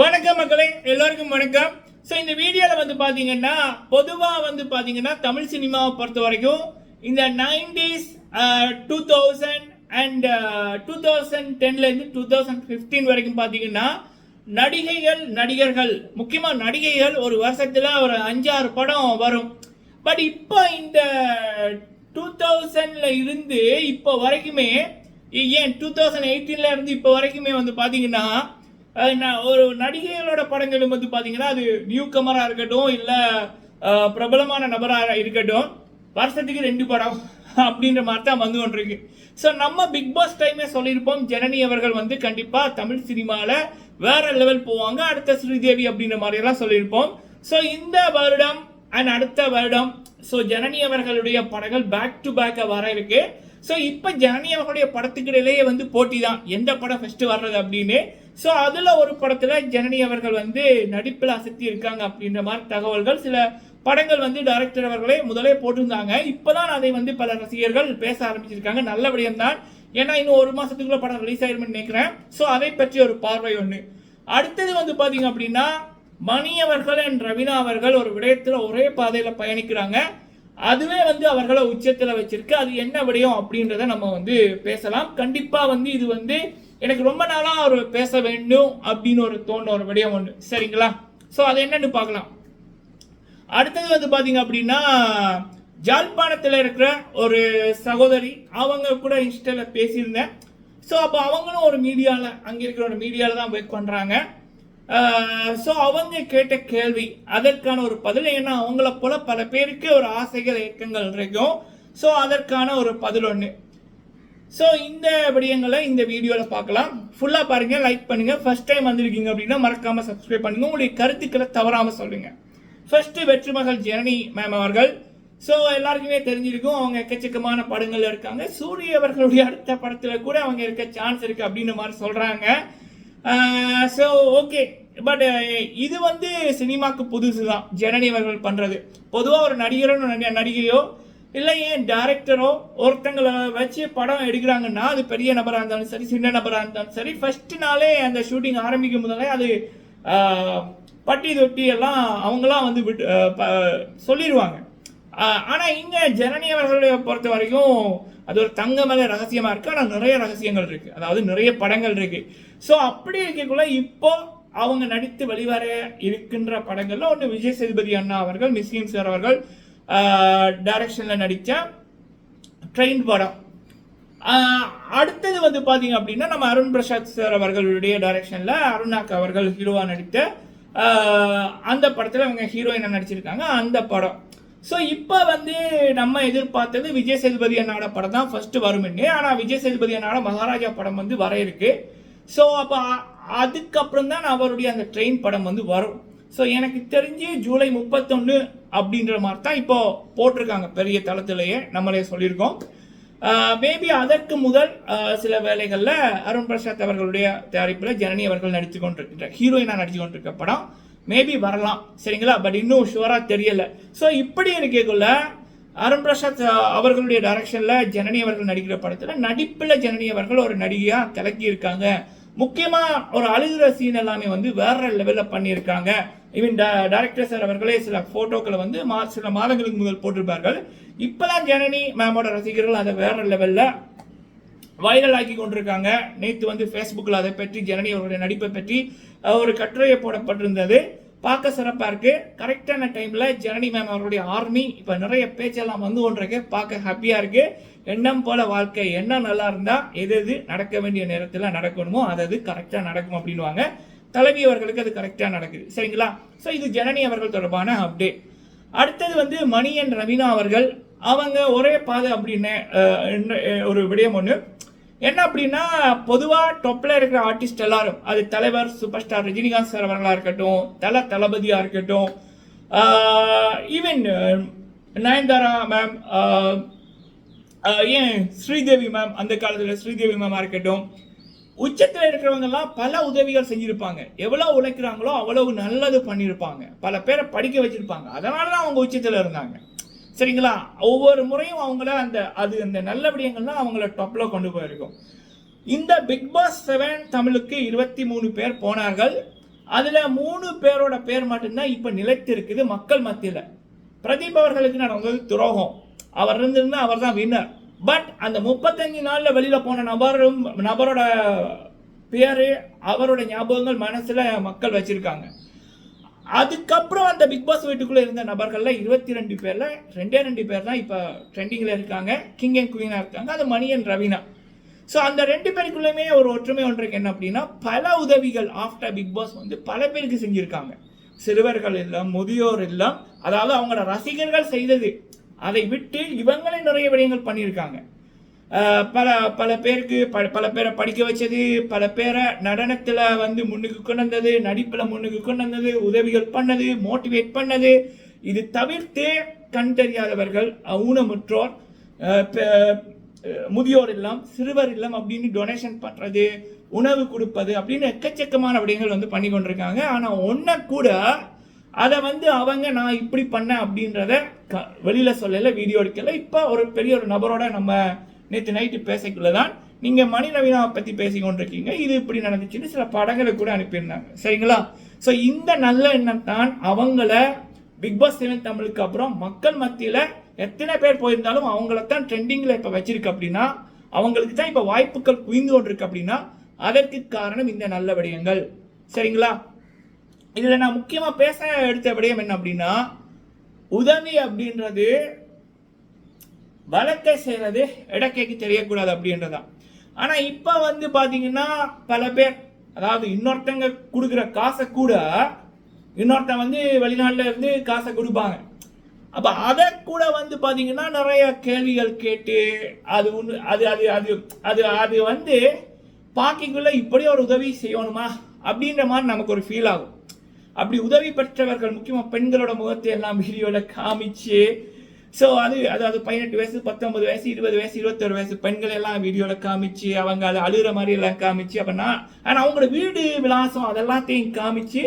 வணக்கம் மக்களே எல்லோருக்கும் வணக்கம். ஸோ இந்த வீடியோவில் வந்து பார்த்தீங்கன்னா பொதுவாக வந்து பார்த்தீங்கன்னா தமிழ் சினிமாவை பொறுத்த வரைக்கும் இந்த nineties two thousand and two thousand டென்லேருந்து two thousand fifteen வரைக்கும் பார்த்தீங்கன்னா நடிகைகள் நடிகர்கள் முக்கியமாக நடிகைகள் ஒரு வருஷத்தில் ஒரு அஞ்சாறு படம் வரும். பட் இப்போ இந்த டூ தௌசண்ட்ல இருந்து இப்போ வரைக்குமே ஏன் டூ தௌசண்ட் எயிட்டீன்ல இருந்து இப்போ வரைக்குமே வந்து பார்த்தீங்கன்னா நான் ஒரு நடிகைகளோட படங்களும் வந்து பார்த்தீங்கன்னா அது நியூ கமராக இருக்கட்டும் இல்லை பிரபலமான நபராக இருக்கட்டும் வருஷத்துக்கு ரெண்டு படம் அப்படின்ற மாதிரி தான் வந்து கொண்டிருக்கு. ஸோ நம்ம பிக் பாஸ் டைமே சொல்லியிருப்போம். ஜனனி அவர்கள் வந்து கண்டிப்பாக தமிழ் சினிமாவில் வேற லெவல் போவாங்க. அடுத்த ஸ்ரீதேவி அப்படின்ற மாதிரியெல்லாம் சொல்லியிருப்போம். ஸோ இந்த வருடம் அண்ட் அடுத்த வருடம் ஸோ ஜனனி அவர்களுடைய படங்கள் பேக் டு பேக்காக வர இருக்கு. ஸோ இப்போ ஜனனி அவர்களுடைய படத்துக்கு இடையிலேயே வந்து போட்டி தான். எந்த படம் ஃபஸ்ட்டு வர்றது அப்படின்னு ஸோ அதில் ஒரு படத்தில் ஜனனி அவர்கள் வந்து நடிப்பில் அசத்தி இருக்காங்க அப்படின்ற மாதிரி தகவல்கள் சில படங்கள் வந்து டைரக்டர் அவர்களே முதலே போட்டிருந்தாங்க. இப்போதான் அதை வந்து பல ரசிகர்கள் பேச ஆரம்பிச்சிருக்காங்க. நல்ல விடயம்தான் ஏன்னா இன்னும் ஒரு மாதத்துக்குள்ளே படம் ரிலீஸ் ஆயிருமென்னு நினைக்கிறேன். ஸோ அதை பற்றி ஒரு பார்வை ஒன்று அடுத்தது வந்து பார்த்தீங்க அப்படின்னா மணி அவர்கள் அண்ட் ரவினா அவர்கள் ஒரு விடயத்தில் ஒரே பாதையில் பயணிக்கிறாங்க. அதுவே வந்து அவர்களை உச்சத்தில் வச்சிருக்கு. அது என்ன விடயம் அப்படின்றத நம்ம வந்து பேசலாம். கண்டிப்பாக வந்து இது வந்து எனக்கு ரொம்ப நாளாக அவர் பேச வேண்டும் அப்படின்னு ஒரு தோன்ற ஒரு விடயம் ஒன்று சரிங்களா? ஸோ அது என்னன்னு பார்க்கலாம். அடுத்தது வந்து பார்த்தீங்க அப்படின்னா ஜாழ்ப்பாணத்தில் இருக்கிற ஒரு சகோதரி அவங்க கூட இன்ஸ்டால பேசியிருந்தேன். ஸோ அப்போ அவங்களும் ஒரு மீடியாவில் அங்கே இருக்கிற ஒரு மீடியாவில் தான் ஒர்க் பண்ணுறாங்க ஸோ அவங்க கேட்ட கேள்வி அதற்கான ஒரு பதில் ஏன்னா அவங்கள போல பல பேருக்கு ஒரு ஆசைகள் இயக்கங்கள் இருக்கும். ஸோ அதற்கான ஒரு பதில் ஒன்று ஸோ இந்த விடயங்களை இந்த வீடியோவில் பார்க்கலாம். ஃபுல்லாக பாருங்கள் லைக் பண்ணுங்கள் ஃபஸ்ட் டைம் வந்திருக்கீங்க அப்படின்னா மறக்காமல் சப்ஸ்கிரைப் பண்ணுங்கள் உங்களுடைய கருத்துக்களை தவறாமல் சொல்லுங்கள் ஃபஸ்ட்டு வெற்றிமகள் ஜனனி மேம் அவர்கள். ஸோ எல்லாருக்குமே தெரிஞ்சிருக்கும் அவங்க எக்கச்சக்கமான படங்கள் இருக்காங்க. சூரிய அவர்களுடைய அடுத்த படத்தில் கூட அவங்க இருக்க சான்ஸ் இருக்குது அப்படின்ற மாதிரி சொல்கிறாங்க ஸோ ஓகே பட் இது வந்து சினிமாவுக்கு புதுசு தான் ஜனனி அவர்கள் பண்ணுறது பொதுவாக ஒரு நடிகரோ நடிகையோ இல்லை ஏன் டேரக்டரோ ஒருத்தங்களை வச்சு படம் எடுக்கிறாங்கன்னா அது பெரிய நபராக இருந்தாலும் சரி சின்ன நபராக இருந்தாலும் சரி ஃபஸ்ட்டு நாளே அந்த ஷூட்டிங் ஆரம்பிக்கும் முதலே அது பட்டி தொட்டி எல்லாம் அவங்களாம் வந்து விட்டு ப- சொல்லிடுவாங்க ஆனால் இங்கே ஜனனி அவர்களை பொறுத்த வரைக்கும் அது ஒரு தங்க மேலே ரகசியமாக இருக்குது ஆனால் நிறைய ரகசியங்கள் இருக்குது அதாவது நிறைய படங்கள் இருக்குது ஸோ அப்படி இருக்கக்குள்ள இப்போ அவங்க நடித்து வெளிவர இருக்கின்ற படங்கள்ல ஒன்று விஜய் சேதுபதி அண்ணா அவர்கள் மிஸ்கின் சார் அவர்கள் டைரக்ஷனில் நடித்த ட்ரெயின் படம். அடுத்தது வந்து பார்த்தீங்க அப்படின்னா நம்ம அருண் பிரசாத் சார் அவர்களுடைய டைரக்ஷனில் அருணாக் அவர்கள் ஹீரோவாக நடித்த அந்த படத்தில் அவங்க ஹீரோயினா நடிச்சிருக்காங்க? அந்த படம். ஸோ இப்போ வந்து நம்ம எதிர்பார்த்தது விஜய் சேதுபதி அண்ணாட படம் தான் ஃபஸ்ட்டு வரும்னு. ஆனால் விஜய் சேதுபதி அண்ணாட மகாராஜா படம் வந்து வர இருக்கு. ஸோ அப்போ அதுக்கப்புறம் தான் அவருடைய அந்த ட்ரெயின் படம் வந்து வரும். ஸோ எனக்கு தெரிஞ்சு ஜூலை முப்பத்தொன்று அப்படின்ற மாதிரி தான் இப்போ போட்டிருக்காங்க. பெரிய தளத்திலேயே நம்மளே சொல்லியிருக்கோம். மேபி அதற்கு முதல் சில வேலைகளில் அருண் பிரசாத் அவர்களுடைய தயாரிப்பில் ஜனனி அவர்கள் நடித்து கொண்டிருக்கின்ற ஹீரோயினாக நடித்து கொண்டிருக்க படம் மேபி வரலாம். சரிங்களா? பட் இன்னும் ஷுவராக தெரியலை. ஸோ இப்படி இருக்கக்குள்ள அருண் பிரசாத் அவர்களுடைய டைரக்ஷனில் ஜனனி அவர்கள் நடிக்கிற படத்தில் நடிப்பில் ஜனனி அவர்கள் ஒரு நடிகையாக திலக்கி இருக்காங்க முக்கியமாக ஒரு அழுகிற சீன் எல்லாமே வந்து வேற லெவலில் பண்ணியிருக்காங்க. ஈவன் டைரக்டர் சார் அவர்களே சில ஃபோட்டோக்களை வந்து மா சில மாதங்களுக்கு முதல் போட்டிருப்பார்கள். இப்போதான் ஜனனி மேமோட ரசிகர்கள் அதை வேற லெவலில் வைரல் ஆக்கி கொண்டிருக்காங்க. நேற்று வந்து ஃபேஸ்புக்கில் அதை பற்றி ஜனனி அவருடைய நடிப்பை பற்றி ஒரு கட்டுரையை போடப்பட்டிருந்தது. பார்க்க சிறப்பாக இருக்குது கரெக்டான டைமில் ஜனனி மேம் அவருடைய ஆர்மி இப்போ நிறைய பேச்செல்லாம் வந்து ஒன்றிருக்கு பார்க்க ஹாப்பியாக இருக்குது எண்ணம் போல வாழ்க்கை என்ன நல்லா இருந்தால் எது எது நடக்க வேண்டிய நேரத்தில் நடக்கணுமோ அது அது கரெக்டாக நடக்கும் அப்படின்னுவாங்க. தலைவி அவர்களுக்கு அது கரெக்டாக நடக்குது. சரிங்களா? ஸோ இது ஜனனி அவர்கள் தொடர்பான அப்டேட் அடுத்தது வந்து மணி அண்ட் ரவீனா அவர்கள் அவங்க ஒரே பாதை அப்படின்னு ஒரு விடயம் ஒன்று என்ன அப்படின்னா பொதுவாக டொப்பில் இருக்கிற ஆர்டிஸ்ட் எல்லாரும் அது தலைவர் சூப்பர் ஸ்டார் ரஜினிகாந்த் சார் அவர்களாக இருக்கட்டும் தல தளபதியாக இருக்கட்டும் ஈவன் நயன்தாரா மேம் ஏன் ஸ்ரீதேவி மேம் அந்த காலத்தில் ஸ்ரீதேவி மேமாக இருக்கட்டும் உச்சத்தில் இருக்கிறவங்கெல்லாம் பல உதவிகள் செஞ்சிருப்பாங்க. எவ்வளோ உழைக்கிறாங்களோ அவ்வளவு நல்லது பண்ணியிருப்பாங்க பல பேரை படிக்க வச்சிருப்பாங்க. அதனால தான் அவங்க உச்சத்தில் இருந்தாங்க. சரிங்களா? ஒவ்வொரு முறையும் அவங்கள அந்த அது அந்த நல்ல விடயங்கள்லாம் அவங்கள டாப்ல கொண்டு போயிருக்கும். இந்த பிக் பாஸ் செவன் தமிழுக்கு இருபத்தி மூணு பேர் போனார்கள். அதில் மூணு பேரோட பேர் மட்டும்தான் இப்போ நிலைத்திருக்குது மக்கள் மத்தியில். பிரதீப் அவர்களுக்கு நடந்தது துரோகம். அவர் இருந்திருந்தால் அவர் தான் வின்னர் பட் அந்த முப்பத்தஞ்சு நாளில் வெளியில் போன நபரும் நபரோட பேர் அவரோட ஞாபகங்கள் மனசில் மக்கள் வச்சுருக்காங்க. அதுக்கப்புறம் அந்த பிக் பாஸ் வீட்டுக்குள்ளே இருந்த நபர்களில் இருபத்தி ரெண்டு பேரில் ரெண்டே ரெண்டு பேர் தான் இப்போ ட்ரெண்டிங்கில் இருக்காங்க. கிங் அண்ட் குயினாக இருக்காங்க. அது மணியன் ரவீனா. ஸோ அந்த ரெண்டு பேருக்குள்ளேயுமே ஒரு ஒற்றுமை ஒன்று என்ன அப்படின்னா பல உதவிகள் ஆஃப்டர் பிக் பாஸ் வந்து பல பேருக்கு செஞ்சுருக்காங்க. சிறுவர்கள் இல்லம் முதியோர் இல்லம் அதாவது அவங்களோட ரசிகர்கள் செய்தது அதை விட்டு இவங்களே நிறைய விடயங்கள் பண்ணியிருக்காங்க. பல பல பேருக்கு ப பல பேரை படிக்க வச்சது பல பேரை நடனத்தில் வந்து முன்னுக்கு கொண்டு வந்தது நடிப்பில் முன்னுக்கு கொண்டு வந்தது உதவிகள் பண்ணது மோட்டிவேட் பண்ணது. இது தவிர்த்து கண் தெரியாதவர்கள் ஊனமுற்றோர் பெ- முதியோர் இல்லம் சிறுவர் இல்லம் அப்படின்னு டொனேஷன் பண்ணுறது உணவு கொடுப்பது அப்படின்னு எக்கச்சக்கமான விடயங்கள் வந்து பண்ணி கொண்டிருக்காங்க. ஆனால் ஒன்றை கூட அதை வந்து அவங்க நான் இப்படி பண்ணேன் அப்படின்றத க வெளியில் சொல்லலை வீடியோ எடுக்கல. இப்போ ஒரு பெரிய ஒரு நபரோட நம்ம நேற்று நைட்டு பேசக்குள்ள தான் நீங்கள் மணி ரவீனாவை பற்றி பேசி கொண்டிருக்கீங்க இது இப்படி நடந்துச்சுன்னு சில படங்களை கூட அனுப்பியிருந்தாங்க. சரிங்களா? ஸோ இந்த நல்ல எண்ணம் தான் அவங்கள பிக் பாஸ் செவன் தமிழுக்கு அப்புறம் மக்கள் மத்தியில் எத்தனை பேர் போயிருந்தாலும் அவங்கள தான் ட்ரெண்டிங்கில் இப்போ வச்சிருக்கு அப்படின்னா அவங்களுக்கு தான் இப்போ வாய்ப்புகள் குவிந்து கொண்டிருக்கு அப்படின்னா அதற்கு காரணம் இந்த நல்ல விடயங்கள். சரிங்களா? இதில் நான் முக்கியமாக பேச எடுத்த விடயம் என்ன அப்படின்னா உதவி அப்படின்றது வழக்கை செய்கிறது இடக்கைக்கு தெரியக்கூடாது அப்படின்றதான் ஆனால் இப்போ வந்து பார்த்தீங்கன்னா பல பேர் அதாவது இன்னொருத்தங்க கொடுக்குற காசை கூட இன்னொருத்தன் வந்து வெளிநாட்டில் இருந்து காசை கொடுப்பாங்க. அப்போ அதை கூட வந்து பார்த்தீங்கன்னா நிறைய கேள்விகள் கேட்டு அது ஒன்று அது அது அது அது அது வந்து பாக்கிக்குள்ளே இப்படி ஒரு உதவி செய்யணுமா அப்படின்ற மாதிரி நமக்கு ஒரு ஃபீல் ஆகும். அப்படி உதவி பெற்றவர்கள் முக்கியமாக பெண்களோட முகத்தை எல்லாம் வீடியோவில் காமிச்சு ஸோ அது அதாவது பதினெட்டு வயசு பத்தொன்பது வயசு இருபது வயசு இருபத்தொரு வயசு பெண்கள் எல்லாம் வீடியோவில் காமிச்சு அவங்க அதை அழுகிற மாதிரி எல்லாம் காமிச்சு அப்படின்னா ஆனால் அவங்களோட வீடு விலாசம் அதெல்லாத்தையும் காமிச்சு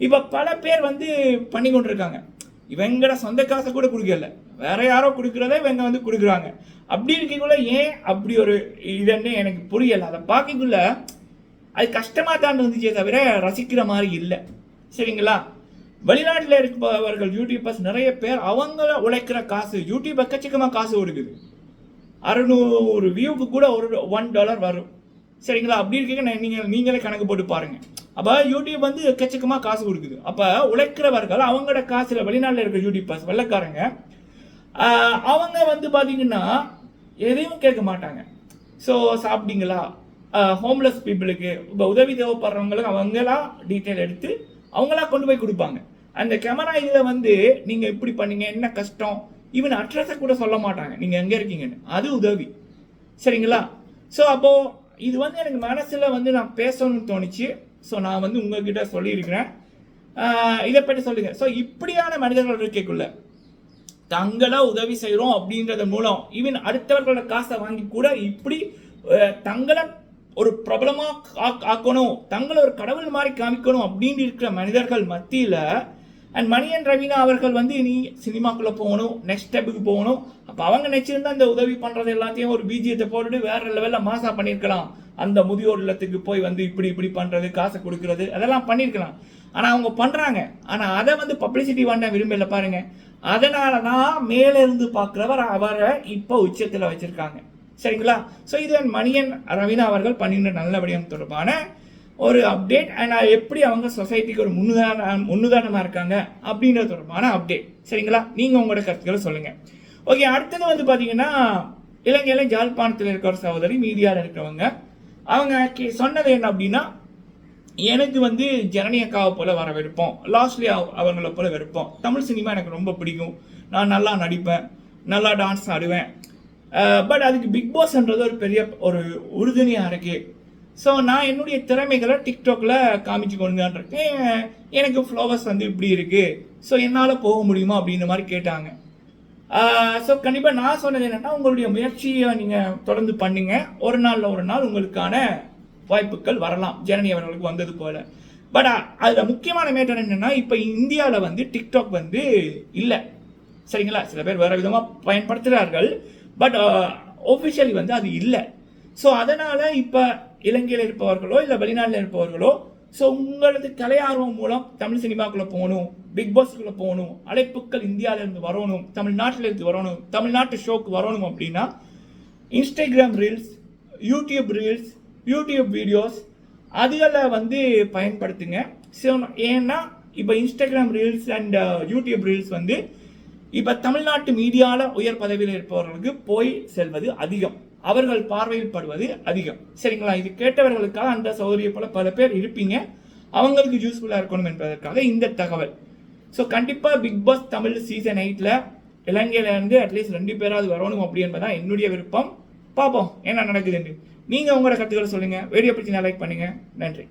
இப்போ பல பேர் வந்து பண்ணி கொண்டிருக்காங்க. இவங்களோட சொந்த காசை கூட கொடுக்கல. வேற யாரோ கொடுக்குறத இவங்க வந்து கொடுக்குறாங்க. அப்படி இருக்கக்குள்ள ஏன் அப்படி ஒரு இதுன்னு எனக்கு புரியலை. அதை பார்க்கக்குள்ள அது கஷ்டமாக தான் இருந்துச்சே தவிர ரசிக்கிற மாதிரி இல்லை. சரிங்களா? வெளிநாட்டில் இருப்பவர்கள் யூடியூபர்ஸ் நிறைய பேர் அவங்கள உழைக்கிற காசு யூடியூப் எக்கச்சக்கமாக காசு கொடுக்குது அறுநூறு வியூவுக்கு கூட ஒரு ஒன் டாலர் வரும். சரிங்களா? அப்படி இருக்க நீங்கள் நீங்களே கணக்கு போட்டு பாருங்கள் அப்போ யூடியூப் வந்து எக்கச்சக்கமாக காசு கொடுக்குது அப்போ உழைக்கிறவர்கள் அவங்களோட காசில் வெளிநாட்டில் இருக்கிற யூடியூபர்ஸ் வெள்ளக்காரங்க அவங்க வந்து பார்த்தீங்கன்னா எதையும் கேட்க மாட்டாங்க. ஸோ சாப்பிட்டீங்களா? ஹோம்லெஸ் பீப்புளுக்கு இப்போ உதவி தேவைப்படுறவங்களுக்கு அவங்களாம் டீட்டெயில் எடுத்து அவங்களாம் கொண்டு போய் கொடுப்பாங்க. அந்த கேமரா இதில் வந்து நீங்கள் இப்படி பண்ணீங்க என்ன கஷ்டம்? ஈவன் அட்ரஸை கூட சொல்ல மாட்டாங்க. நீங்கள் எங்கே இருக்கீங்கன்னு. அது உதவி. சரிங்களா? ஸோ அப்போது இது வந்து எனக்கு மனசில் வந்து நான் பேசணும்னு தோணுச்சு. ஸோ நான் வந்து உங்ககிட்ட சொல்லியிருக்கிறேன். இதை பற்றி சொல்லுங்க. ஸோ இப்படியான மனிதர்கள் இருக்கைக்குள்ள தங்களாக உதவி செய்கிறோம் அப்படின்றது மூலம் ஈவன் அடுத்தவர்களோட காசை வாங்கி கூட இப்படி தங்களை ஒரு பிரபலமாக ஆக்கணும். தங்களை ஒரு கடவுள் மாதிரி காமிக்கணும் அப்படின்னு இருக்கிற மனிதர்கள் மத்தியில் அண்ட் மணியன் ரவீனா அவர்கள் வந்து இனி சினிமாக்குள்ளே போகணும் நெக்ஸ்ட் ஸ்டெப்புக்கு போகணும். அப்போ அவங்க நினச்சிருந்தா இந்த உதவி பண்ணுறது எல்லாத்தையும் ஒரு பிஜியத்தை போட்டுட்டு வேற லெவலில் மாசா பண்ணியிருக்கலாம். அந்த முதியோர் இல்லத்துக்கு போய் வந்து இப்படி இப்படி பண்ணுறது காசை கொடுக்கறது அதெல்லாம் பண்ணியிருக்கலாம். ஆனால் அவங்க பண்ணுறாங்க ஆனால் அதை வந்து பப்ளிசிட்டி பண்ண விரும்பல பாருங்க. அதனால தான் மேலேருந்து பார்க்குறவர் அவரை இப்போ உச்சத்தில் வச்சுருக்காங்க. சரிங்களா? ஸோ இது மணியன் ரவீனா அவர்கள் பண்ணின நல்லபடியம் தொடர்பான ஒரு அப்டேட் அண்ட் எப்படி அவங்க சொசைட்டிக்கு ஒரு முன்னுதான முன்னுதாரணமாக இருக்காங்க அப்படின்றது தொடர்பான அப்டேட் சரிங்களா? நீங்கள் உங்களோட கருத்துக்களை சொல்லுங்கள் ஓகே அடுத்தது வந்து பார்த்தீங்கன்னா இலங்கையில் ஜாழ்ப்பாணத்தில் இருக்கிற ஒரு சகோதரி மீடியாவில் இருக்கிறவங்க. அவங்க கே- சொன்னது என்ன அப்படின்னா எனக்கு வந்து ஜனனி அக்காவை போல வர விருப்பம் லாஸ்ட்லி அவங்கள போல விருப்பம் தமிழ் சினிமா எனக்கு ரொம்ப பிடிக்கும். நான் நல்லா நடிப்பேன். நல்லா டான்ஸ் ஆடுவேன். Uh, பட் அதுக்கு பிக் பாஸ்ன்றது ஒரு பெரிய ஒரு உறுதுணையாக இருக்கு. ஸோ நான் என்னுடைய திறமைகளை டிக்டாக்ல காமிச்சு கொண்டுதான் இருக்கேன் எனக்கு ஃப்ளவர்ஸ் வந்து இப்படி இருக்கு. ஸோ என்னால் போக முடியுமா அப்படின்ற மாதிரி கேட்டாங்க. Uh, ஸோ கண்டிப்பாக நான் சொன்னது என்னென்னா உங்களுடைய முயற்சியை நீங்கள் தொடர்ந்து பண்ணுங்க. ஒரு நாளில் ஒரு நாள் உங்களுக்கான வாய்ப்புகள் வரலாம். ஜனனி அவர்களுக்கு வந்தது போல. பட் uh, அதில் முக்கியமான மேட்டர் என்னென்னா இப்போ இந்தியாவில் வந்து டிக்டாக் வந்து இல்லை. சரிங்களா? சில பேர் வேறு விதமாக பயன்படுத்துகிறார்கள் பட் ஒஃபிஷியலி uh, வந்து அது இல்லை. ஸோ அதனால் இப்போ இலங்கையில் இருப்பவர்களோ இல்லை வெளிநாட்டில் இருப்பவர்களோ ஸோ உங்களது கலை ஆர்வம் மூலம் தமிழ் சினிமாக்குள்ளே போகணும் பிக் பாஸ்க்குள்ளே போகணும் அழைப்புக்கள் இந்தியாவிலேருந்து வரணும் தமிழ்நாட்டிலேருந்து வரணும் தமிழ்நாட்டு ஷோக்கு வரணும் அப்படின்னா Instagram reels YouTube reels YouTube videos அதுகளை வந்து பயன்படுத்துங்க. ஸோ ஏன்னா இப்போ Instagram reels and YouTube reels வந்து இப்போ தமிழ்நாட்டு மீடியாவில் உயர் பதவியில் இருப்பவர்களுக்கு போய் செல்வது அதிகம். அவர்கள் பார்வையில் படுவது அதிகம். சரிங்களா? இது கேட்டவர்களுக்காக அந்த சௌகரிய போல பல பேர் இருப்பீங்க. அவங்களுக்கு யூஸ்ஃபுல்லாக இருக்கணும் என்பதற்காக இந்த தகவல். ஸோ கண்டிப்பாக பிக் பாஸ் தமிழ் சீசன் எயிட்டில் இலங்கையிலேருந்து அட்லீஸ்ட் ரெண்டு பேராவது வரணும் அப்படி என்பதான் என்னுடைய விருப்பம். பார்ப்போம். என்ன நடக்குதுன்னு. நீங்கள் உங்களோட கருத்துக்களை சொல்லுங்கள் வீடியோ பிடிச்சி லைக் பண்ணுங்கள் நன்றி.